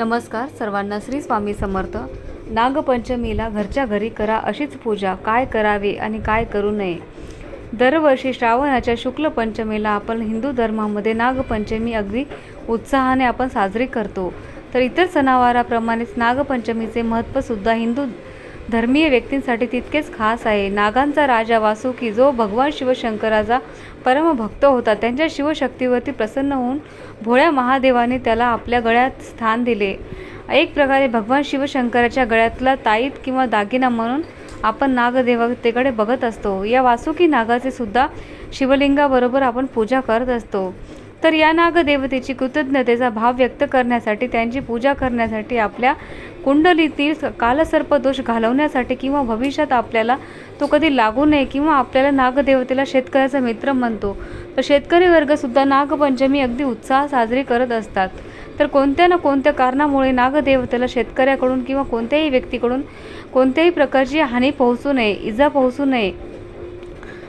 नमस्कार सर्वांना श्री स्वामी समर्थ. नागपंचमीला घरच्या घरी करा अशीच पूजा. काय करावे आणि काय करू नये? दरवर्षी श्रावणाच्या शुक्ल पंचमीला आपण हिंदू धर्मामध्ये नागपंचमी अगदी उत्साहाने आपण साजरी करतो. तर इतर सणावाराप्रमाणेच नागपंचमीचे महत्त्वसुद्धा हिंदू धर्मीय व्यक्तींसाठी तितकेच खास आहे. नागांचा राजा वासुकी जो भगवान शिवशंकराचा परमभक्त होता त्यांच्या शिवशक्तीवरती प्रसन्न होऊन भोळ्या महादेवाने त्याला आपल्या गळ्यात स्थान दिले. एक प्रकारे भगवान शिवशंकराच्या गळ्यातला ताईत किंवा दागिना म्हणून आपण नागदेवतेकडे बघत असतो. या वासुकी नागाचे सुद्धा शिवलिंगाबरोबर आपण पूजा करत असतो. तर या नागदेवतेची कृतज्ञतेचा भाव व्यक्त करण्यासाठी त्यांची पूजा करण्यासाठी आपल्या कुंडलीतील कालसर्प दोष घालवण्यासाठी किंवा भविष्यात आपल्याला तो कधी लागू नये किंवा आपल्याला नागदेवतेला शेतकऱ्याचा मित्र म्हणतो तर शेतकरी वर्गसुद्धा नागपंचमी अगदी उत्साह साजरी करत असतात. तर कोणत्या ना कोणत्या कारणामुळे नागदेवतेला शेतकऱ्याकडून किंवा कोणत्याही व्यक्तीकडून कोणत्याही प्रकारची हानी पोहोचू नये इजा पोहोचू नये?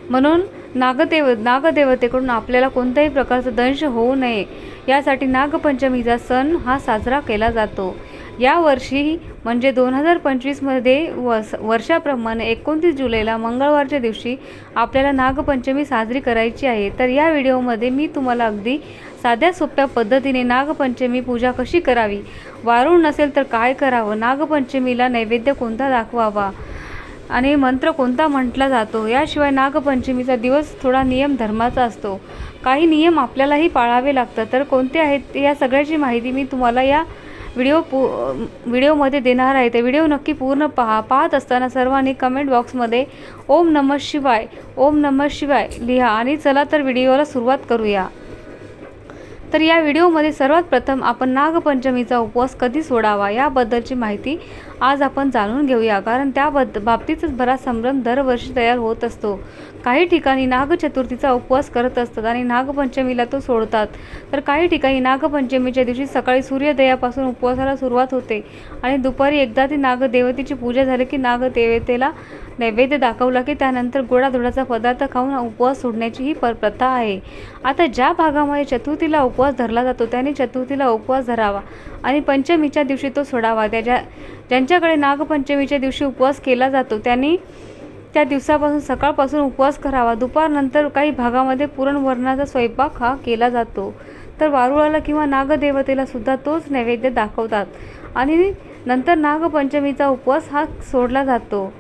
म्हणून नागदेव नागदेवतेकडून आपल्याला कोणत्याही प्रकारचा दंश होऊ नये. यासाठी नागपंचमीचा सण हा साजरा केला जातो. यावर्षी म्हणजे दोन हजार पंचवीसमध्ये वस वर्षाप्रमाणे एकोणतीस जुलैला मंगळवारच्या दिवशी आपल्याला नागपंचमी साजरी करायची आहे. तर या व्हिडिओमध्ये मी तुम्हाला अगदी साध्या सोप्या पद्धतीने नागपंचमी पूजा कशी करावी? वारूळ नसेल तर काय करावं? नागपंचमीला नैवेद्य कोणता दाखवावा? आणि मंत्र कोणता म्हटला जातो? याशिवाय नागपंचमीचा दिवस थोडा नियम धर्माचा असतो. काही नियम आपल्यालाही पाळावे लागतात. तर कोणते आहेत या सगळ्याची माहिती मी तुम्हाला या व्हिडिओ पू व्हिडिओमध्ये देणार आहे. ते व्हिडिओ नक्की पूर्ण पहा. पाहत असताना सर्वांनी कमेंट बॉक्समध्ये ओम नमः शिवाय ओम नमः शिवाय लिहा. आणि चला तर व्हिडिओला सुरुवात करूया. तर या व्हिडिओमध्ये सर्वात प्रथम आपण नागपंचमीचा उपवास कधी सोडावा याबद्दलची माहिती आज आपण जाणून घेऊया. कारण त्याबद्द बाबतीतच बराच संभ्रम दरवर्षी तयार होत असतो. काही ठिकाणी नागचतुर्थीचा उपवास करत असतात आणि नागपंचमीला तो सोडतात. तर काही ठिकाणी नागपंचमीच्या दिवशी सकाळी सूर्योदयापासून उपवासाला सुरुवात होते आणि दुपारी एकदा ती नागदेवतेची पूजा झाली की नागदेवतेला नैवेद्य दाखवला की त्यानंतर गोडाधोडाचा पदार्थ खाऊन उपवास सोडण्याची ही पर प्रथा आहे. आता ज्या भागामध्ये चतुर्थीला उपवास धरला जातो त्याने चतुर्थीला उपवास धरावा आणि पंचमीच्या दिवशी तो सोडावा. त्याच्या ज्यांच्याकडे नागपंचमीच्या दिवशी उपवास केला जातो त्यांनी त्या दिवसापासून सकाळपासून उपवास करावा. दुपारनंतर काही भागामध्ये पुरणवरणाचा स्वयंपाक हा केला जातो. तर वारुळाला किंवा नागदेवतेला सुद्धा तोच नैवेद्य दाखवतात. आणि नंतर नागपंचमीचा उपवास हा सोडला जातो.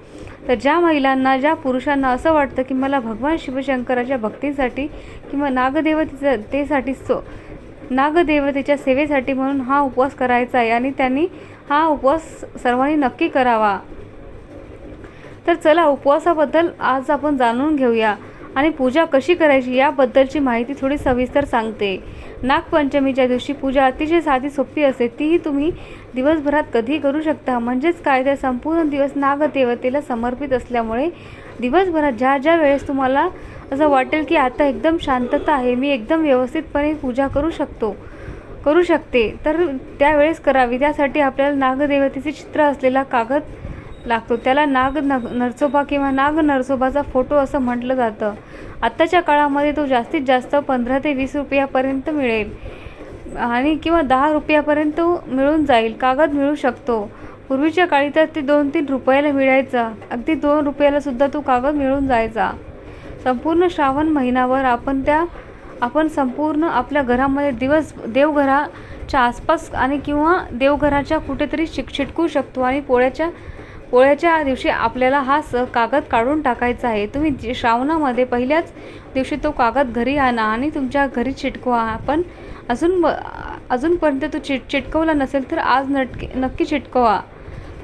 तर ज्या महिलांना ज्या पुरुषांना असं वाटतं की मला भगवान शिवशंकराच्या भक्तीसाठी किंवा नागदेवतेसाठी सो नागदेवतेच्या सेवेसाठी म्हणून हा उपवास करायचा आहे आणि त्यांनी हा उपवास सर्वांनी नक्की करावा. तर चला उपवासाबद्दल आज आपण जाणून घेऊया. आणि पूजा कशी करायची याबद्दलची माहिती थोडी सविस्तर सांगते. नागपंचमीच्या दिवशी पूजा अतिशय साधी सोपी असते. तीही तुम्ही दिवसभरात कधी करू शकता. म्हणजेच काय? तर संपूर्ण दिवस नागदेवतेला समर्पित असल्यामुळे दिवसभरात ज्या ज्या वेळेस तुम्हाला असं वाटेल की आता एकदम शांतता आहे मी एकदम व्यवस्थितपणे पूजा करू शकतो करू शकते तर त्यावेळेस करावी. त्यासाठी आपल्याला नागदेवतेचे चित्र असलेला कागद लागतो. त्याला नाग नग नरसोबा किंवा नाग नरसोबाचा फोटो असं म्हटलं जातं. आत्ताच्या काळामध्ये तो जास्तीत जास्त पंधरा ते वीस रुपयापर्यंत मिळेल. आणि किंवा दहा रुपयापर्यंत मिळून जाईल. कागद मिळू शकतो. पूर्वीच्या काळी तर ते दोन तीन रुपयाला मिळायचा. अगदी दोन रुपयालासुद्धा तो कागद मिळून जायचा. संपूर्ण श्रावण महिनाभर आपण त्या आपण संपूर्ण आपल्या घरामध्ये दिवस देवघराच्या आसपास आणि किंवा देवघराच्या कुठेतरी शिक चिटकू शकतो आणि पोळ्याच्या पोळ्याच्या दिवशी आपल्याला हा स कागद काढून टाकायचा आहे. तुम्ही जे श्रावणामध्ये पहिल्याच दिवशी तो कागद घरी आणा आणि तुमच्या घरी चिटकवा. पण अजून अजूनपर्यंत तो चिट चिटकवला नसेल तर आज नटके नक्की चिटकवा.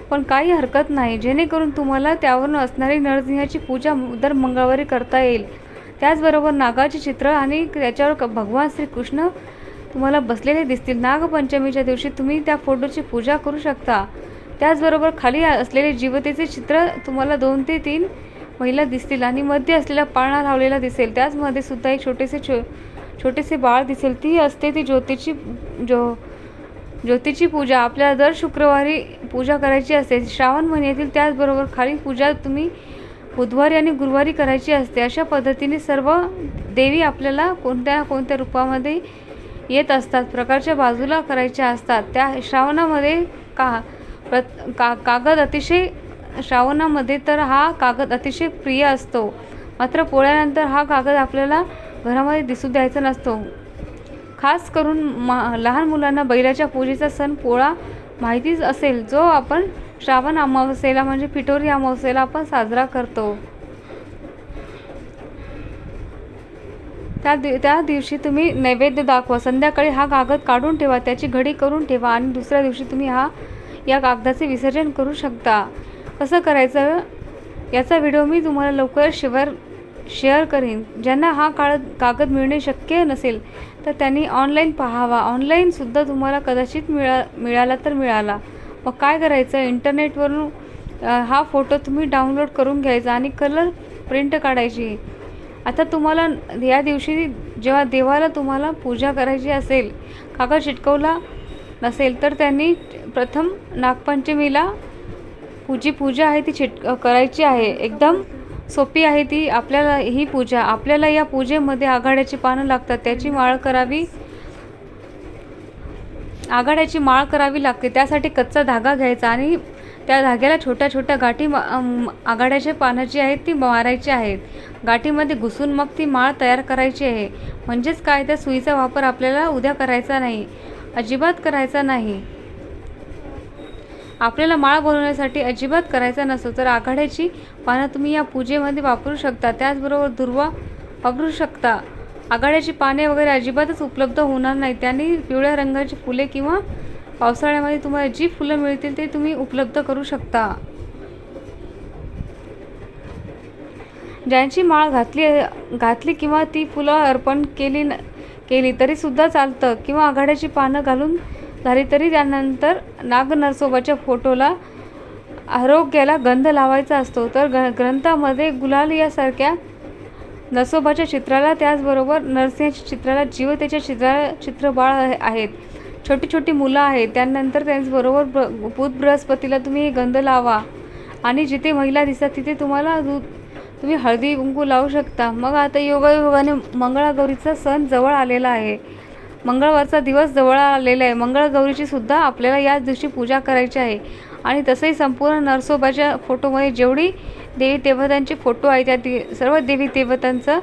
पण काही हरकत नाही. जेणेकरून तुम्हाला त्यावरून असणारी नरसिंहाची पूजा दर मंगळवारी करता येईल. त्याचबरोबर नागाचे चित्र आणि त्याच्यावर भगवान श्रीकृष्ण तुम्हाला बसलेले दिसतील. नागपंचमीच्या दिवशी तुम्ही त्या फोटोची पूजा करू शकता. त्याचबरोबर खाली असलेले जीवतेचे चित्र तुम्हाला दोन ते तीन महिला दिसतील आणि मध्ये असलेला पाळणा लावलेला दिसेल. त्याचमध्ये सुद्धा एक छोटेसे छो छोटेसे बाळ दिसेल. ती असते ती ज्योतीची जो ज्योतीची पूजा. आपल्याला दर शुक्रवारी पूजा करायची असते. श्रावण महिन्यातील त्याचबरोबर खाली पूजा तुम्ही बुधवारी आणि गुरुवारी करायची असते. अशा पद्धतीने सर्व देवी आपल्याला कोणत्या ना कोणत्या रूपामध्ये येत असतात. प्रकारच्या बाजूला करायच्या असतात. त्या श्रावणामध्ये का प्रत का कागद अतिशय श्रावणामध्ये तर हा कागद अतिशय प्रिय असतो. मात्र पोळ्यानंतर हा कागद आपल्याला घरामध्ये दिसू द्यायचा नसतो. खास करून मा लहान मुलांना बैलाच्या पूजेचा सण पोळा माहितीच असेल जो आपण श्रावण अमावस्येला म्हणजे पिठोरी अमावस्येला आपण साजरा करतो. त्या दि त्या दिवशी तुम्ही नैवेद्य दाखवा. संध्याकाळी हा कागद काढून ठेवा त्याची घडी करून ठेवा आणि दुसऱ्या दिवशी तुम्ही हा या कागदाचे विसर्जन करू शकता. कसं करायचं? याचा व्हिडिओ मी तुम्हाला लवकर शेवर शेअर करेन. ज्यांना हा काळ कागद मिळणे शक्य नसेल तर त्यांनी ऑनलाईन पाहावा. ऑनलाईनसुद्धा तुम्हाला कदाचित मिळा मिळाला तर मिळाला. मग काय करायचं? इंटरनेटवरून हा फोटो तुम्ही डाउनलोड करून घ्यायचा आणि कलर प्रिंट काढायची. आता तुम्हाला या दिवशी जेव्हा देवाला तुम्हाला पूजा करायची असेल कागद चिटकवला नसेल तर त्यांनी प्रथम नागपंचमीला पूजी पूजा आहे ती छिट करायची आहे. एकदम सोपी आहे ती. आपल्याला ही पूजा आपल्याला या पूजेमध्ये आघाड्याची पानं लागतात त्याची माळ करावी आघाड्याची माळ करावी लागते. त्यासाठी कच्चा धागा घ्यायचा आणि त्या धाग्याला छोट्या छोट्या गाठी मा- पानं जी आहेत ती मारायची आहेत. गाठीमध्ये घुसून मग ती माळ तयार करायची आहे. म्हणजेच काय? त्या सुईचा वापर आपल्याला उद्या करायचा नाही. अजिबात करायचा नाही. आपल्याला माळ बनवण्यासाठी अजिबात करायचा नसतो तर आघाड्याची पानं तुम्ही या पूजेमध्ये वापरू शकता. त्याचबरोबर दुर्वा वापरू शकता. आघाड्याची पाने वगैरे अजिबातच उपलब्ध होणार नाही. त्यांनी पिवळ्या रंगाची फुले किंवा पावसाळ्यामध्ये तुम्हाला जी फुलं मिळतील ते तुम्ही उपलब्ध करू शकता. ज्यांची माळ घातली घातली किंवा ती फुलं अर्पण केली न केली तरीसुद्धा चालतं. किंवा आघाड्याची पानं घालून झाली तरी त्यानंतर नाग नरसोबाच्या फोटोला आरोग्याला गंध लावायचा असतो. तर ग ग्रंथामध्ये गुलाल यासारख्या नरसोबाच्या चित्राला त्याचबरोबर नरसिंहाच्या चित्राला जीवतेच्या चित्रा चित्रबाळ आहे- आहेत. छोटी छोटी मुलं आहेत. त्यानंतर त्याचबरोबर ब बुध बृहस्पतीला तुम्ही हे गंध लावा. आणि जिथे महिला दिसतात तिथे तुम्हाला दूध तुम्ही हळदी कुंकू लावू शकता. मग आता योगायोगाने मंगळागौरीचा सण जवळ आलेला आहे. मंगळवारचा दिवस जवळ आलेला आहे. मंगळागौरीची सुद्धा आपल्याला याच दिवशी पूजा करायची आहे. आणि तसंही संपूर्ण नरसोबाच्या फोटोमध्ये जेवढी देवी देवतांचे फोटो आहेत त्या दे सर्व देवी देवतांचं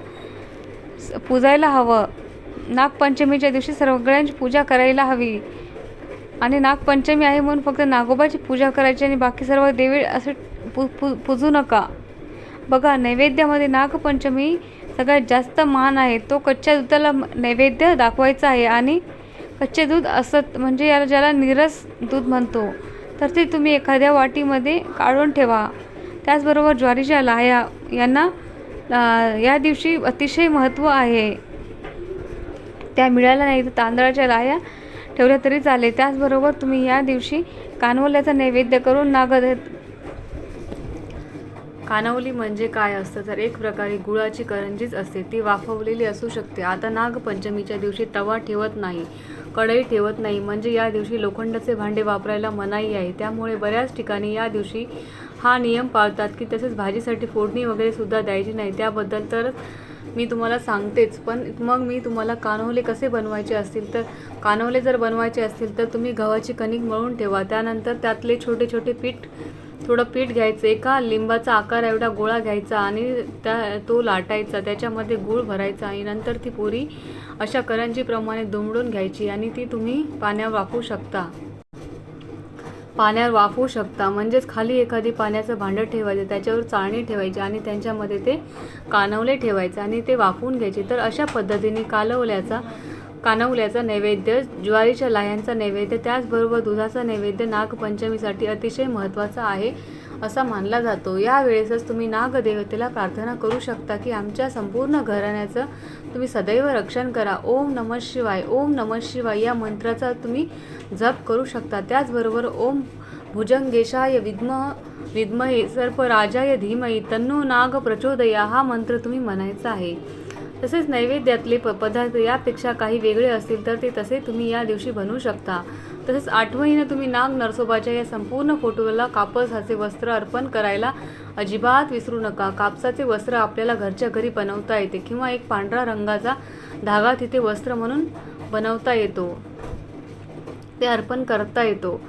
स- पूजायला हवं. नागपंचमीच्या दिवशी सगळ्यांची पूजा करायला हवी. आणि नागपंचमी आहे म्हणून फक्त नागोबाची पूजा करायची आणि बाकी सर्व देवी असे पू पू पूजू नका. बघा नैवेद्यामध्ये नागपंचमी सगळ्यात जास्त मान आहे. तो कच्च्या दुधाला नैवेद्य दाखवायचा आहे आणि कच्चे दूध असत म्हणजे याला ज्याला निरस दूध म्हणतो तर ते तुम्ही एखाद्या वाटीमध्ये काढून ठेवा. त्याचबरोबर ज्वारीच्या लाह्या यांना या दिवशी अतिशय महत्त्व आहे. त्या मिळाल्या नाही तर तांदळाच्या लाह्या ठेवल्या तरी चालेल. त्याचबरोबर तुम्ही या दिवशी कानवल्याचा नैवेद्य करून नागद कानवली म्हणजे काय असतं? तर एक प्रकारे गुळाची करंजीच असते. ती वाफवलेली असू शकते. आता नागपंचमीच्या दिवशी तवा ठेवत नाही कढई ठेवत नाही. म्हणजे या दिवशी लोखंडाचे भांडे वापरायला मनाई आहे. त्यामुळे बऱ्याच ठिकाणी या दिवशी हा नियम पाळतात की तसेच भाजीसाठी फोडणी वगैरे सुद्धा द्यायची नाही. त्याबद्दल तर मी तुम्हाला सांगतेच. पण मग मी तुम्हाला कानवले कसे बनवायचे असतील? तर कानवले जर बनवायचे असतील तर तुम्ही गव्हाची कणिक मळून ठेवा. त्यानंतर त्यातले छोटे छोटे पीठ थोडं पीठ घ्यायचं एका लिंबाचा आकार एवढा गोळा घ्यायचा आणि त्या तो लाटायचा त्याच्यामध्ये गूळ भरायचा आणि नंतर ती पुरी अशा करंजीप्रमाणे दुमडून घ्यायची आणि ती तुम्ही पाण्यावर वाफवू शकता. पाण्यावर वाफवू शकता. म्हणजेच खाली एखादी पाण्याचं भांडं ठेवायचं त्याच्यावर चाळणी ठेवायची आणि त्यांच्यामध्ये ते कानवले ठेवायचे आणि ते वाफवून घ्यायचे. तर अशा पद्धतीने कालवल्याचा कानवल्याचा नैवेद्य ज्वारीच्या लाह्यांचा नैवेद्य त्याचबरोबर दुधाचा नैवेद्य नागपंचमीसाठी अतिशय महत्त्वाचा आहे असा मानला जातो. यावेळेसच तुम्ही नागदेवतेला प्रार्थना करू शकता की आमच्या संपूर्ण घराण्याचं तुम्ही सदैव रक्षण करा. ओम नमः शिवाय ओम नमः शिवाय या मंत्राचा तुम्ही जप करू शकता. त्याचबरोबर ओम भुजंगेशाय विद्म विद्महे सर्पराजाय धीमही तन्नो नाग प्रचोदया हा मंत्र तुम्ही म्हणायचा आहे. तसेच नैवेद्यातले प पदार्थ यापेक्षा काही वेगळे असतील तर ते तसे तुम्ही या दिवशी बनवू शकता. तसेच आठवणीनं तुम्ही नाग नरसोबाच्या या संपूर्ण फोटोला कापसाचे वस्त्र अर्पण करायला अजिबात विसरू नका. कापसाचे वस्त्र आपल्याला घरच्या घरी बनवता येते किंवा एक पांढरा रंगाचा धागा तिथे वस्त्र म्हणून बनवता येतो. ते अर्पण करता येतो.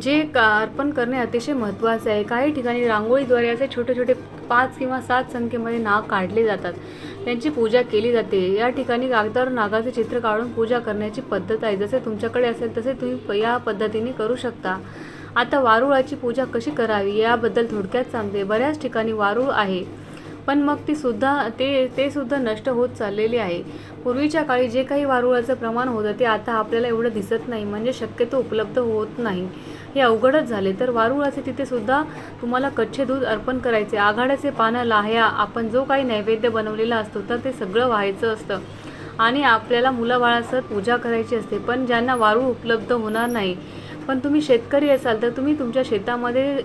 जे का अर्पण करणे अतिशय महत्त्वाचे आहे. काही ठिकाणी रांगोळीद्वारे असे छोटे छोटे पाच किंवा सात संख्येमध्ये नाग काढले जातात. त्यांची पूजा केली जाते. या ठिकाणी कागदावर नागाचे चित्र काढून पूजा करण्याची पद्धत आहे. जसे तुमच्याकडे असेल तसे तुम्ही प- या पद्धतीने करू शकता. आता वारुळाची पूजा कशी करावी याबद्दल थोडक्यात सांगते. बऱ्याच ठिकाणी वारुळ आहे पण मग ती सुद्धा ते ते सुद्धा नष्ट होत चाललेले आहे. पूर्वीच्या काळी जे काही वारुळाचं प्रमाण होतं ते आता आपल्याला एवढं दिसत नाही. म्हणजे शक्यतो उपलब्ध होत नाही. हे अवघडच झाले. तर वारुळाचे तिथे सुद्धा तुम्हाला कच्चे दूध अर्पण करायचे. आघाड्याचे पानं लाह्या आपण जो काही नैवेद्य बनवलेला असतो तर ते सगळं व्हायचं असतं. आणि आपल्याला मुलाबाळासह पूजा करायची असते पण ज्यांना वारूळ उपलब्ध होणार नाही. पण तुम्ही शेतकरी असाल तर तुम्ही तुमच्या शेतामध्ये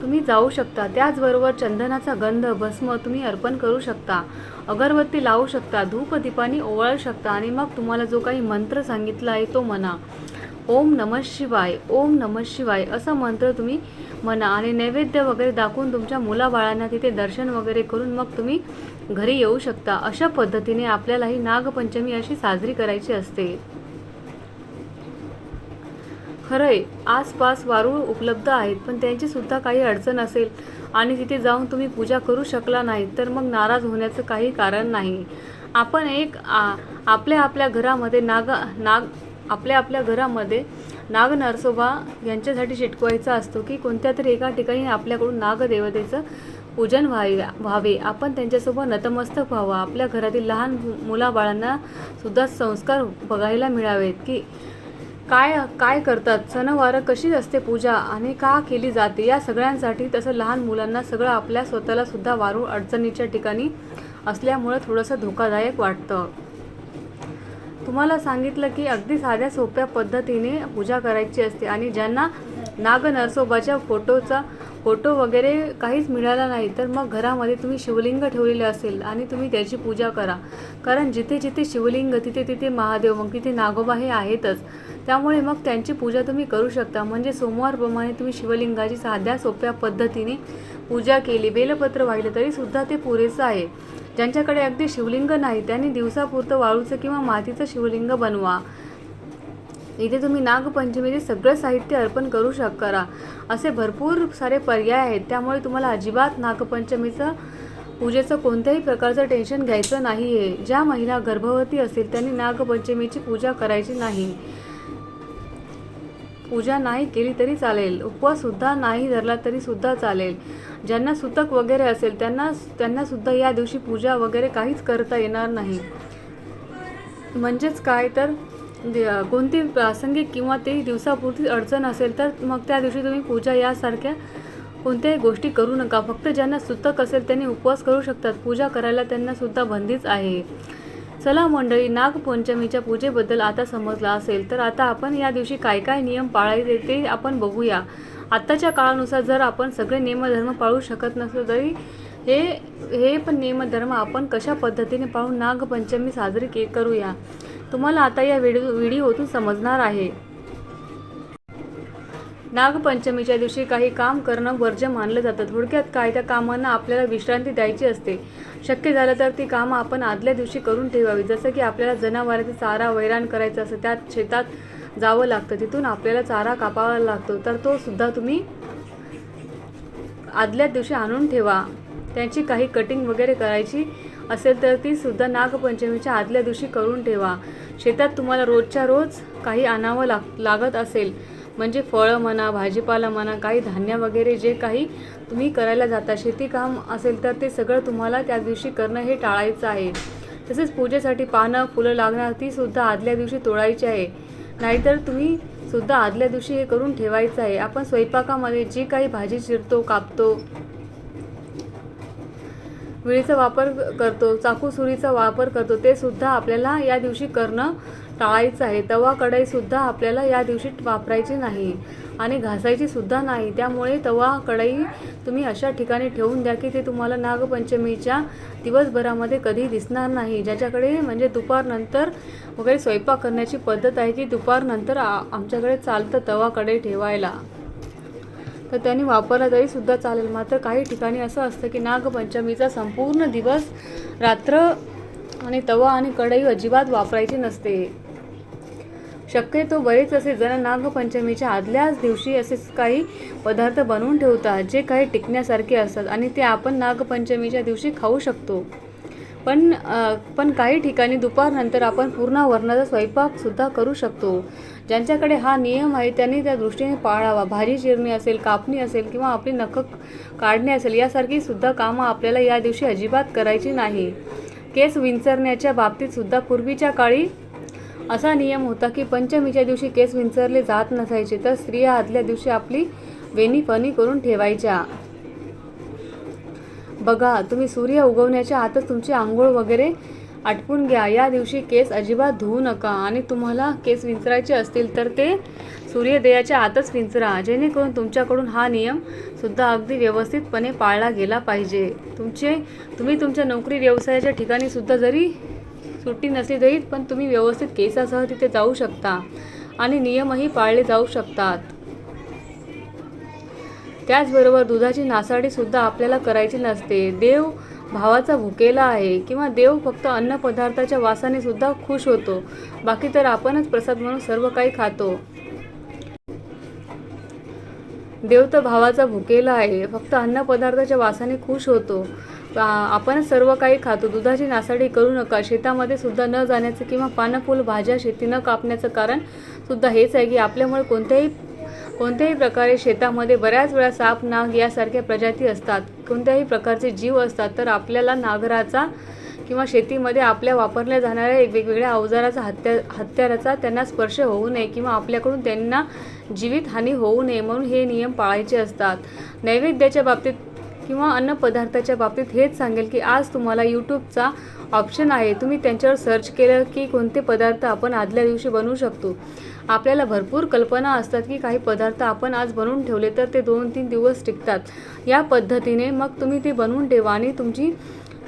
तुम्ही जाऊ शकता. त्याचबरोबर चंदनाचा गंध भस्म तुम्ही अर्पण करू शकता. अगरबत्ती लावू शकता. धूप दीपानी ओवाळू शकता. आणि मग तुम्हाला जो काही मंत्र सांगितला आहे तो म्हणा. ओम नमः शिवाय ओम नमः शिवाय असं मंत्र तुम्ही म्हणा आणि नैवेद्य वगैरे दाखवून तुमच्या मुलाबाळांना तिथे दर्शन वगैरे करून मग तुम्ही घरी येऊ शकता. अशा पद्धतीने आपल्याला ही नागपंचमी अशी साजरी करायची असते. खरंय आसपास वारूळ उपलब्ध आहेत पण त्यांची सुद्धा काही अडचण असेल आणि तिथे जाऊन तुम्ही पूजा करू शकला नाही तर मग नाराज होण्याचं काही कारण नाही. आपण एक आ, आपल्या आपल्या घरामध्ये नाग नाग आपल्या आपल्या घरामध्ये नाग नरसोबा यांच्यासाठी चिटकवायचा असतो की कोणत्या तरी एका ठिकाणी आपल्याकडून नागदेवतेचं पूजन व्हावे व्हावे. आपण त्यांच्यासोबत नतमस्तक व्हावं. आपल्या घरातील लहान मुलाबाळांना सुद्धा संस्कार बघायला मिळावेत की काय काय करतात सणवारं कशी असते पूजा आणि का केली जाते या सगळ्यांसाठी तसं लहान मुलांना सगळं आपल्या स्वतःला सुद्धा वारू अडचणीच्या ठिकाणी असल्यामुळं थोडंसं धोकादायक वाटतं. तुम्हाला सांगितलं की अगदी साध्या सोप्या पद्धतीने पूजा करायची असते आणि ज्यांना नाग नरसोबाच्या फोटोचा फोटो वगैरे काहीच मिळाला नाही तर मग घरामध्ये तुम्ही शिवलिंग ठेवलेले असेल आणि तुम्ही त्याची पूजा करा. कारण जिथे जिथे शिवलिंग तिथे तिथे महादेव मग तिथे नागोबा हे आहेतच. त्यामुळे मग त्यांची पूजा तुम्ही करू शकता. म्हणजे सोमवारप्रमाणे तुम्ही शिवलिंगाची साध्या सोप्या पद्धतीने पूजा केली. बेलपत्र वाहिलं तरीसुद्धा ते पुरेसं आहे. ज्यांच्याकडे अगदी शिवलिंग नाही. त्यांनी दिवसापुरतं वाळूचं किंवा मातीचं शिवलिंग बनवा. इथे तुम्ही नागपंचमीचे सगळं साहित्य अर्पण करू शक करा असे भरपूर सारे पर्याय आहेत. त्यामुळे तुम्हाला अजिबात नागपंचमीचं पूजेचं कोणत्याही प्रकारचं टेन्शन घ्यायचं नाही आहे ज्या महिला गर्भवती असेल त्यांनी नागपंचमीची पूजा करायची नाही. पूजा नाही केली तरी चालेल. उपवाससुद्धा नाही धरला तरी सुद्धा चालेल. ज्यांना सुतक वगैरे असेल त्यांना त्यांनासुद्धा या दिवशी पूजा वगैरे काहीच करता येणार नाही. म्हणजेच काय तर दे- कोणती प्रासंगिक किंवा ते दिवसापुरती अडचण असेल तर मग त्या दिवशी तुम्ही पूजा यासारख्या कोणत्याही गोष्टी करू नका. फक्त ज्यांना सुतक असेल त्यांनी उपवास करू शकतात. पूजा करायला त्यांनासुद्धा बंदीच आहे. चला मंडळी नागपंचमीच्या पूजेबद्दल आता समजला असेल तर आता आपण या दिवशी काय काय नियम पाळायचे ते आपण बघूया. आत्ताच्या काळानुसार जर आपण सगळे नियमधर्म पाळू शकत नसलो तरी हे हे पण नियमधर्म आपण कशा पद्धतीने पाळून नागपंचमी साजरी के करूया. तुम्हाला आता या व्हिडिओ व्हिडिओतून समजणार आहे. नागपंचमीच्या दिवशी काही काम करणं वर्ज्य मानलं जातं. थोडक्यात काय? त्या कामांना आपल्याला विश्रांती द्यायची असते. शक्य झालं तर ती कामं आपण आदल्या दिवशी करून ठेवावी जसं की आपल्याला जनावरांचा चारा वैराण करायचा असतं त्यात शेतात जावं लागतं तिथून आपल्याला चारा कापावा लागतो. तर तो सुद्धा तुम्ही आदल्या दिवशी आणून ठेवा. त्यांची काही कटिंग वगैरे करायची असेल तर ती सुद्धा नागपंचमीच्या आदल्या दिवशी करून ठेवा. शेतात तुम्हाला रोजच्या रोज काही आणावं लाग लागत असेल म्हणजे फळं म्हणा भाजीपाला म्हणा काही धान्य वगैरे जे काही तुम्ही करायला जाता शेतीकाम असेल तर ते सगळं तुम्हाला त्या दिवशी करणं हे टाळायचं आहे. तसेच पूजेसाठी पानं फुलं लागणार ती सुद्धा आदल्या दिवशी तोडायची आहे. नाहीतर तुम्ही सुद्धा आदल्या दिवशी हे करून ठेवायचं आहे. आपण स्वयंपाकामध्ये जी काही भाजी चिरतो कापतो विळीचा वापर करतो चाकू सुरीचा वापर करतो ते सुद्धा आपल्याला या दिवशी करणं टाळायचं आहे. तवा कढई सुद्धा आपल्याला या दिवशी वापरायची नाही आणि घासायची सुद्धा नाही. त्यामुळे तवा कढई तुम्ही अशा ठिकाणी ठेवून द्या की ते तुम्हाला नागपंचमीच्या दिवसभरामध्ये कधी दिसणार नाही. ज्याच्याकडे म्हणजे दुपारनंतर वगैरे स्वयंपाक करण्याची पद्धत आहे की दुपारनंतर आमच्याकडे चालतं तवा कढई ठेवायला. तर त्यांनी वापरला तरीसुद्धा चालेल. मात्र काही ठिकाणी असं असतं की नागपंचमीचा संपूर्ण दिवस रात्र आणि तवा आणि कढई अजिबात वापरायची नसते. शक्यतो बरेच असे जण नागपंचमीच्या आदल्याच दिवशी असे काही पदार्थ बनवून ठेवतात जे काही टिकण्यासारखे असतात आणि ते आपण नागपंचमीच्या दिवशी खाऊ शकतो. पण पण काही ठिकाणी दुपारनंतर आपण पूर्ण वर्णाचा स्वयंपाकसुद्धा करू शकतो. ज्यांच्याकडे हा नियम आहे त्यांनी त्या दृष्टीने पाळावा. भाजी चिरणे असेल कापणी असेल किंवा आपली नखं काढणे असेल यासारखी सुद्धा कामं आपल्याला या दिवशी अजिबात करायची नाही. केस विंचरण्याच्या बाबतीत सुद्धा पूर्वीच्या काळी असा नियम होता की पंचमीच्या दिवशी केस विंचरले जात नसायचे तर स्त्रिया आदल्या दिवशी आपली वेणी फणी करून ठेवायच्या. बघा तुम्ही सूर्य उगवण्याच्या आतच तुमची आंघोळ वगैरे आटपून घ्या. या दिवशी केस अजिबात धुवू नका आणि तुम्हाला केस विंचरायचे असतील तर ते सूर्योदयाच्या आतच विंचरा. जेणेकरून तुमच्याकडून हा नियम सुद्धा अगदी व्यवस्थितपणे पाळला गेला पाहिजे. तुमचे तुम्ही तुमच्या नोकरी व्यवसायाच्या ठिकाणी सुद्धा जरी सुट्टी नसली तरी पण तुम्ही व्यवस्थित केसासह तिथे जाऊ शकता आणि नियमही पाळले जाऊ शकतात. त्याचबरोबर दुधाची नासाडी सुद्धा आपल्याला करायची नसते. देव भावाचा भुकेला आहे किंवा देव फक्त अन्न पदार्थाच्या वासाने सुद्धा खुश होतो. बाकी तर आपणच प्रसाद म्हणून सर्व काही खातो. देव तर भावाचा भुकेला आहे. फक्त अन्न पदार्थाच्या वासाने खुश होतो. आपण आपणच सर्व काही खातो. दुधाची नासाडी करू नका. शेतामध्ये सुद्धा न जाण्याचं किंवा पानफुल भाज्या शेती न कापण्याचं कारण सुद्धा हेच आहे की आपल्यामुळे कोणत्याही कोणत्याही प्रकारे शेतामध्ये बऱ्याच वेळा साप नाग यासारख्या प्रजाती असतात. कोणत्याही प्रकारचे जीव असतात. तर आपल्याला नागराचा किंवा शेतीमध्ये आपल्या वापरल्या जाणाऱ्या एक वेगवेगळ्या अवजाराचा हत्या हत्याराचा त्यांना स्पर्श होऊ नये किंवा आपल्याकडून त्यांना जीवितहानी होऊ नये म्हणून हे नियम पाळायचे असतात. नैवेद्याच्या बाबतीत किंवा अन्नपदार्थाच्या बाबतीत हेच सांगेल की आज तुम्हाला यूट्यूबचा ऑप्शन आहे. तुम्ही त्यांच्यावर सर्च केलं की कोणते पदार्थ आपण आदल्या दिवशी बनवू शकतो. आपल्याला भरपूर कल्पना असतात की काही पदार्थ आपण आज बनवून ठेवले तर ते दोन तीन दिवस टिकतात. या पद्धतीने मग तुम्ही ते बनवून ठेवा आणि तुमची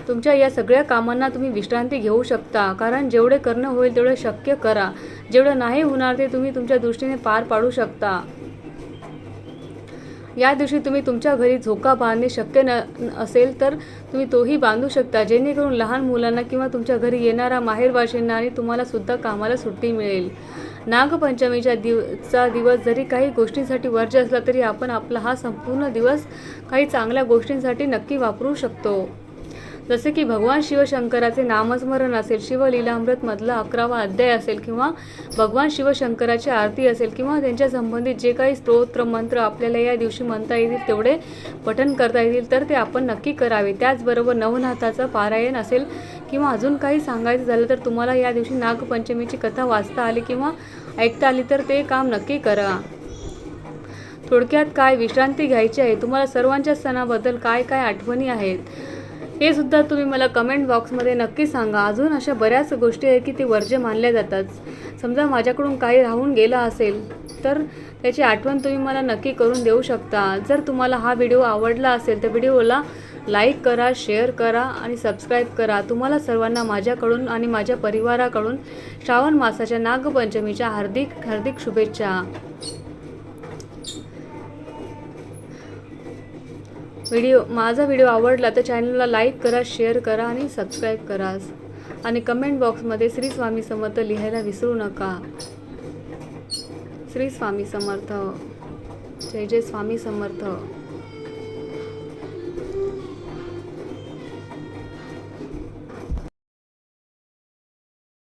तुमच्या या सगळ्या कामांना तुम्ही विश्रांती घेऊ शकता. कारण जेवढे करणं होईल तेवढे शक्य करा. जेवढं नाही होणार ते तुम्ही तुमच्या दृष्टीने पार पाडू शकता. या दिवशी तुम्ही तुमच्या घरी झोका बांधणे शक्य न असेल तर तुम्ही तोही बांधू शकता जेणेकरून लहान मुलांना किंवा तुमच्या घरी येणाऱ्या माहेरवाशींना आणि तुम्हाला सुद्धा कामाला सुट्टी मिळेल. नागपंचमीच्या दिवचा दिवस जरी काही गोष्टींसाठी वर्ज असला तरी आपण आपला हा संपूर्ण दिवस काही चांगल्या गोष्टींसाठी नक्की वापरू शकतो. जसे की भगवान शिवशंकराचे नामस्मरण असेल शिवलीलामृत मधला अकरावा अध्याय असेल किंवा भगवान शिवशंकराची आरती असेल किंवा त्यांच्या संबंधित जे काही स्तोत्र मंत्र आपल्याला या दिवशी म्हणता येतील तेवढे पठण करता येतील तर ते आपण नक्की करावे. त्याचबरोबर नवनाथाचं पारायण असेल किंवा अजून काही सांगायचं झालं तर तुम्हाला या दिवशी नागपंचमीची कथा वाचता आली किंवा ऐकता आली तर ते काम नक्की करा. थोडक्यात काय विश्रांती घ्यायची आहे? तुम्हाला सर्वांच्या सणाबद्दल काय काय आठवणी आहेत? हे सुद्धा तुम्ही मला कमेंट बॉक्समध्ये नक्की सांगा. अजून अशा बऱ्याच गोष्टी आहेत की ते वर्ज्य मानल्या जातात. समजा माझ्याकडून काही राहून गेलं असेल तर त्याची आठवण तुम्ही मला नक्की करून देऊ शकता. जर तुम्हाला हा व्हिडिओ आवडला असेल तर व्हिडिओला लाईक करा शेअर करा आणि सबस्क्राईब करा. तुम्हाला सर्वांना माझ्याकडून आणि माझ्या परिवाराकडून श्रावण मासाच्या नागपंचमीच्या हार्दिक हार्दिक शुभेच्छा. व्हिडिओ माझा व्हिडिओ आवडला तर चॅनलला लाईक करा शेअर करा आणि सबस्क्राईब करा. आणि कमेंट बॉक्समध्ये श्री स्वामी समर्थ लिहायला विसरू नका. श्री स्वामी समर्थ. जय जय स्वामी समर्थ.